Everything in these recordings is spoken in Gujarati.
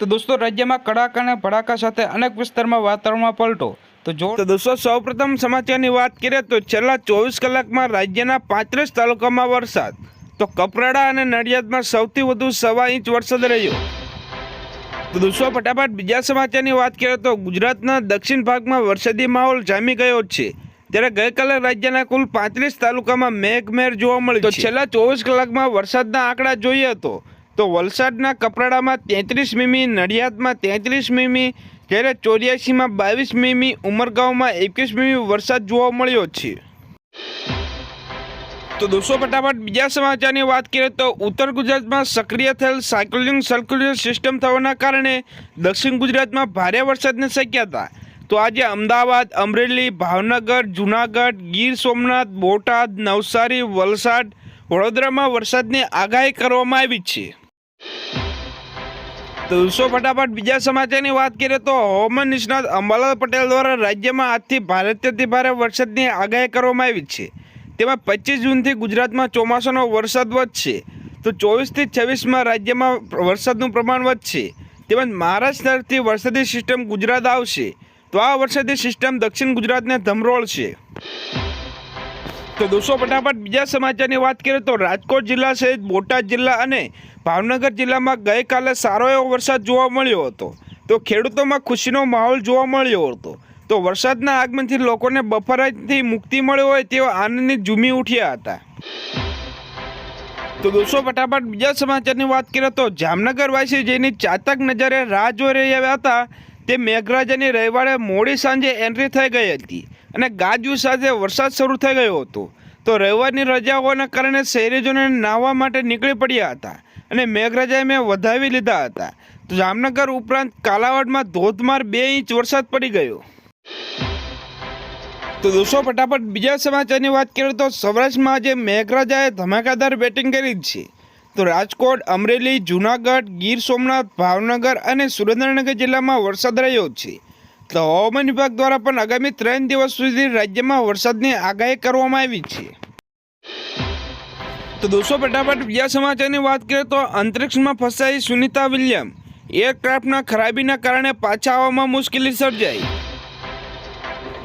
તો દોસ્તો રાજ્યમાં કડાકા અને ભડાકા સાથે અનેક વિસ્તારમાં વાતાવરણમાં પલટો. તો જો તો દોસ્તો સૌપ્રથમ સમાચારની વાત કરીએ તો છેલ્લા ચોવીસ કલાકમાં રાજ્યના પાંત્રીસ તાલુકામાં વરસાદ. તો કપરાડા અને નડિયાદમાં સૌથી વધુ સવા ઇંચ વરસાદ રહ્યો. તો દોસ્તો ફટાફટ બીજા સમાચારની વાત કરીએ તો ગુજરાતના દક્ષિણ ભાગમાં વરસાદી માહોલ જામી ગયો છે. ત્યારે ગઈકાલે રાજ્યના કુલ પાંત્રીસ તાલુકામાં મેઘમેર જોવા મળ્યો છેલ્લા ચોવીસ કલાકમાં વરસાદના આંકડા જોઈએ તો તો વલસાડના કપરાડામાં તેત્રીસ મીમી, નડિયાદમાં તેત્રીસ મીમી, જ્યારે ચોર્યાસીમાં બાવીસ મીમી, ઉમરગાંવમાં એકવીસ મીમી વરસાદ જોવા મળ્યો છે. તો દોસ્તો, ફટાફટ બીજા સમાચારની વાત કરીએ તો ઉત્તર ગુજરાતમાં સક્રિય થયેલ સાયક્લોનિક સર્ક્યુલર સિસ્ટમ થવાના કારણે દક્ષિણ ગુજરાતમાં ભારે વરસાદની શક્યતા. તો આજે અમદાવાદ, અમરેલી, ભાવનગર, જુનાગઢ, ગીર સોમનાથ, બોટાદ, નવસારી, વલસાડ, વડોદરામાં વરસાદની આગાહી કરવામાં આવી છે. દોસ્તો ફટાફટ બીજા સમાચારની વાત કરીએ તો હવામાન નિષ્ણાત અંબાલાલ પટેલ દ્વારા રાજ્યમાં આજથી ભારતીયથી ભારે વરસાદની આગાહી કરવામાં આવી છે. તેમાં પચીસ જૂનથી ગુજરાતમાં ચોમાસાનો વરસાદ વધશે. તો ચોવીસથી છવ્વીસમાં રાજ્યમાં વરસાદનું પ્રમાણ વધશે. તેમજ મહારાષ્ટ્રથી વરસાદી સિસ્ટમ ગુજરાત આવશે. તો આ વરસાદી સિસ્ટમ દક્ષિણ ગુજરાતને ધમરોળશે. તો દોસ્તો, ફટાફટ બીજા સમાચારની વાત કરીએ તો રાજકોટ જિલ્લા સહિત બોટાદ જિલ્લા અને ભાવનગર જિલ્લામાં ગઈકાલે સારો એવો વરસાદ જોવા મળ્યો હતો. તો ખેડૂતોમાં ખુશીનો માહોલ જોવા મળ્યો હતો. તો વરસાદના આગમનથી લોકોને બફારાથી મુક્તિ મળ્યો હોય તેઓ આનંદની ઝૂમી ઉઠ્યા હતા. તો દોસ્તો, ફટાફટ બીજા સમાચારની વાત કરીએ તો જામનગર વાસી જેની ચાતક નજરે રાહ જોઈ રહ્યા હતા તે મેઘરાજાની રવિવારે મોડી સાંજે એન્ટ્રી થઈ ગઈ હતી. અને ગાજુ સાથે વરસાદ શરૂ થઈ ગયો હતો. તો રવિવારની રજા હોવાના કારણે શહેરીજોને નાહવા માટે નીકળી પડ્યા હતા અને મેઘરાજાએ મેં વધાવી લીધા હતા. તો જામનગર ઉપરાંત કાલાવાડમાં ધોધમાર બે ઇંચ વરસાદ પડી ગયો. તો દોસ્તો, ફટાફટ બીજા સમાચારની વાત કરીએ તો સૌરાષ્ટ્રમાં આજે મેઘરાજાએ ધમાકાદાર બેટિંગ કરી છે. તો રાજકોટ, અમરેલી, જૂનાગઢ, ગીર સોમનાથ, ભાવનગર અને સુરેન્દ્રનગર જિલ્લામાં વરસાદ રહ્યો છે. તો હવામાન વિભાગ દ્વારા પણ આગામી ત્રણ દિવસ સુધી રાજ્યમાં વરસાદની આગાહી કરવામાં આવી છે. તો દોસ્તો, ફટાફટ બીજા સમાચારની વાત કરીએ તો અંતરિક્ષમાં ફસાઈ સુનિતા વિલિયમ. એરક્રાફ્ટના ખરાબીના કારણે પાછા આવવામાં મુશ્કેલી સર્જાઈ.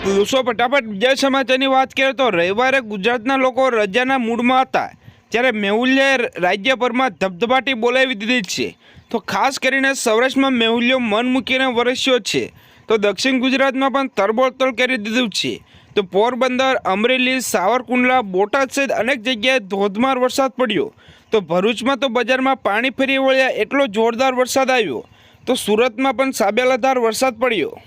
દોસ્તો, ફટાફટ બીજા સમાચારની વાત કરીએ તો રવિવારે ગુજરાતના લોકો રજાના મૂડમાં હતા, જ્યારે મેહુલ્યએ રાજ્યભરમાં ધબધબાટી બોલાવી દીધી છે. તો ખાસ કરીને સૌરાષ્ટ્રમાં મેહુલ્યો મન મૂકીને વરસ્યો છે. તો દક્ષિણ ગુજરાતમાં પણ તરબોળતળ કરી દીધું છે. તો પોરબંદર, અમરેલી, સાવરકુંડલા, બોટાદ સહિત અનેક જગ્યાએ ધોધમાર વરસાદ પડ્યો. તો ભરૂચમાં તો બજારમાં પાણી ફરી વળ્યા એટલો જોરદાર વરસાદ આવ્યો. તો સુરતમાં પણ સાબેલાધાર વરસાદ પડ્યો.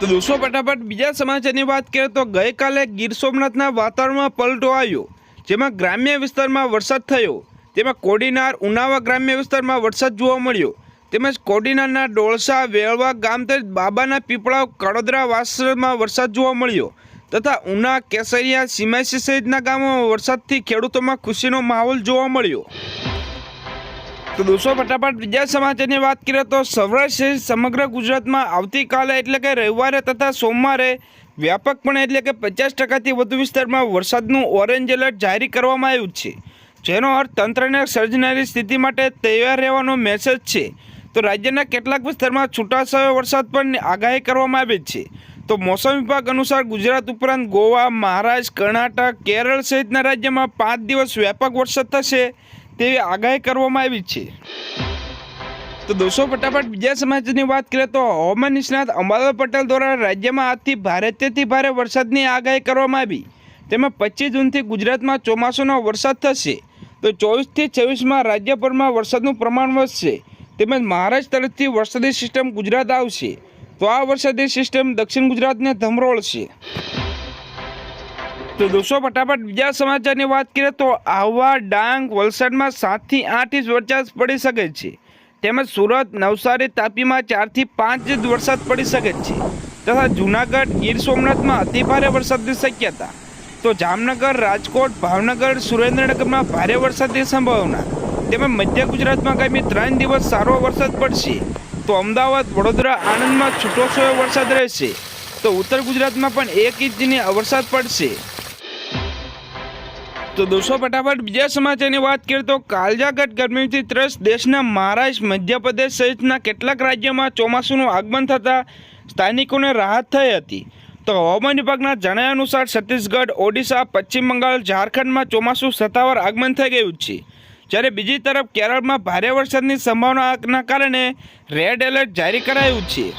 તો દોસ્તો, ફટાફટ બીજા સમાચારની વાત કરીએ તો ગઈકાલે ગીર સોમનાથના વાતાવરણમાં પલટો આવ્યો. જેમાં ગ્રામ્ય વિસ્તારમાં વરસાદ થયો. તેમાં કોડીનાર, ઉનાવા ગ્રામ્ય વિસ્તારમાં વરસાદ જોવા મળ્યો. તેમજ કોડીનાના ડોળસા વેળવા ગામ તેમજ બાબાના પીપળા કડોદરા વાસમાં વરસાદ જોવા મળ્યો તથા ઉના, કેસરિયા સીમાસી સહિતના ગામોમાં વરસાદથી ખેડૂતોમાં ખુશીનો માહોલ જોવા મળ્યો. તો દોસ્તો, ફટાફટ બીજા સમાચારની વાત કરીએ તો સૌરાષ્ટ્ર સમગ્ર ગુજરાતમાં આવતીકાલે એટલે કે રવિવારે તથા સોમવારે વ્યાપકપણે એટલે કે પચાસ ટકાથી વધુ વિસ્તારમાં વરસાદનું ઓરેન્જ એલર્ટ જાહેર કરવામાં આવ્યું છે. જેનો અર્થ તંત્રને સર્જનારી સ્થિતિ માટે તૈયાર રહેવાનો મેસેજ છે. તો રાજ્યના કેટલાક વિસ્તારમાં છૂટાછવાયો વરસાદ પણ આગાહી કરવામાં આવી છે. તો મોસમ વિભાગ અનુસાર ગુજરાત ઉપરાંત ગોવા, મહારાષ્ટ્ર, કર્ણાટક, કેરળ સહિતના રાજ્યમાં પાંચ દિવસ વ્યાપક વરસાદ થશે તેવી આગાહી કરવામાં આવી છે. તો દોસ્તો, ફટાફટ બીજા સમાચારની વાત કરીએ તો હવામાન નિષ્ણાત અંબાલાલ પટેલ દ્વારા રાજ્યમાં આજથી ભારેથી ભારે વરસાદની આગાહી કરવામાં આવી. તેમાં પચીસ જૂનથી ગુજરાતમાં ચોમાસાનો વરસાદ થશે. તો ચોવીસથી છવ્વીસમાં રાજ્યભરમાં વરસાદનું પ્રમાણ વધશે. તેમજ મહારાષ્ટ્ર તરફથી વરસાદી સિસ્ટમ ગુજરાત આવશે. તો આ વરસાદી સિસ્ટમ દક્ષિણ ગુજરાતને ધમરોળશે. તો દોસ્તો, ફટાફટ બીજા સમાચારની વાત કરીએ તો આહવા, ડાંગ, વલસાડમાં સાતથી આઠ ઇંચ વરસાદ પડી શકે છે. તેમજ સુરત, નવસારી, તાપીમાં ચારથી પાંચ ઇંચ વરસાદ પડી શકે છે. તથા જૂનાગઢ, ગીર સોમનાથમાં અતિભારે વરસાદની શક્યતા તો જામનગર, રાજકોટ, ભાવનગર, સુરેન્દ્રનગરમાં ભારે વરસાદની સંભાવના. તેમજ મધ્ય ગુજરાતમાં આગામી ત્રણ દિવસ સારો વરસાદ પડશે. તો અમદાવાદ, વડોદરા, આણંદમાં છૂટોછવાયો વરસાદ રહેશે. તો ઉત્તર ગુજરાતમાં પણ એક ઇંચની વરસાદ પડશે. તો દોસ્તો, ફટાફટ બીજા સમાચારની વાત કરીએ તો કાલજાગઢ ગરમીથી ત્રસ્ત દેશના મહારાષ્ટ્ર, મધ્યપ્રદેશ સહિતના કેટલાક રાજ્યોમાં ચોમાસુનું આગમન થતાં સ્થાનિકોને રાહત થઈ હતી. તો હવામાન વિભાગના જણાવ્યા અનુસાર છત્તીસગઢ, ઓડિશા, પશ્ચિમ બંગાળ, ઝારખંડમાં ચોમાસું સત્તાવાર આગમન થઈ ગયું છે. જ્યારે બીજી તરફ કેરળમાં ભારે વરસાદની સંભાવનાના કારણે રેડ એલર્ટ જારી કરાયું છે.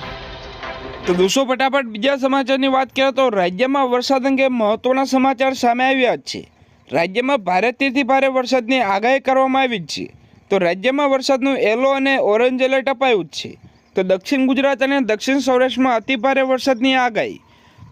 તો દોસ્તો, ફટાફટ બીજા સમાચારની વાત કરીએ તો રાજ્યમાં વરસાદ અંગે મહત્વના સમાચાર સામે આવ્યા છે. રાજ્યમાં ભારેથી ભારે વરસાદની આગાહી કરવામાં આવી છે. તો રાજ્યમાં વરસાદનું યલો અને ઓરેન્જ એલર્ટ અપાયું છે. તો દક્ષિણ ગુજરાત અને દક્ષિણ સૌરાષ્ટ્રમાં અતિ ભારે વરસાદની આગાહી.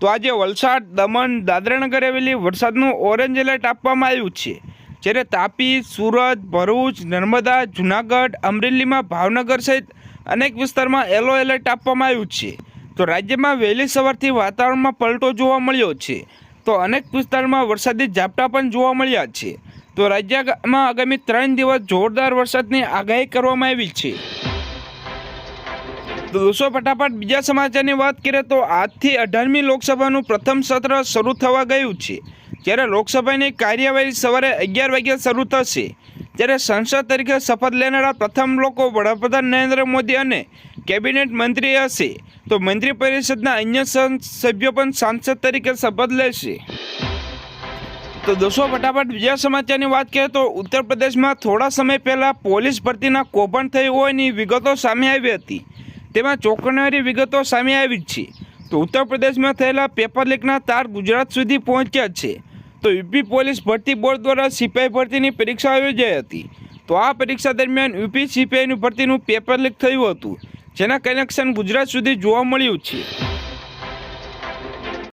તો આજે વલસાડ, દમણ, દાદરાનગર હવેલી વરસાદનું ઓરેન્જ એલર્ટ આપવામાં આવ્યું છે. જ્યારે તાપી, સુરત, ભરૂચ, નર્મદા, જુનાગઢ, અમરેલીમાં ભાવનગર સહિત અનેક વિસ્તારમાં યલો એલર્ટ આપવામાં આવ્યું છે. તો રાજ્યમાં વહેલી સવારથી વાતાવરણમાં પલટો જોવા મળ્યો છે. તો અનેક વિસ્તારમાં વરસાદી ઝાપટા પણ જોવા મળ્યા છે. તો રાજ્યમાં આગામી ત્રણ દિવસ જોરદાર વરસાદની આગાહી કરવામાં આવી છે. તો દોસ્તો, ફટાફટ બીજા સમાચારની વાત કરીએ તો આજથી અઢારમી લોકસભાનું પ્રથમ સત્ર શરૂ થવા ગયું છે. જ્યારે લોકસભાની કાર્યવાહી સવારે અગિયાર વાગ્યે શરૂ થશે, ત્યારે સંસદ તરીકે શપથ લેનારા પ્રથમ લોકો વડાપ્રધાન નરેન્દ્ર મોદી અને કેબિનેટ મંત્રી હશે. તો મંત્રી પરિષદના અન્ય સભ્યો પણ સાંસદ તરીકે શપથ લેશે. તો દોસ્તો, ફટાફટ બીજા સમાચારની વાત કરીએ તો ઉત્તર પ્રદેશમાં થોડા સમય પહેલાં પોલીસ ભરતીના કૌભાંડ થયું હોવાની વિગતો સામે આવી હતી. તેમાં ચોંકાવનારી વિગતો સામે આવી છે. તો ઉત્તર પ્રદેશમાં થયેલા પેપર લીકના તાર ગુજરાત સુધી પહોંચ્યા છે. તો યુપી પોલીસ ભરતી બોર્ડ દ્વારા સિપાઈ ભરતીની પરીક્ષા યોજાઈ હતી. તો આ પરીક્ષા દરમિયાન યુપી સિપાઈની ભરતીનું પેપર લીક થયું હતું, જેના કનેક્શન ગુજરાત સુધી જોવા મળ્યું છે.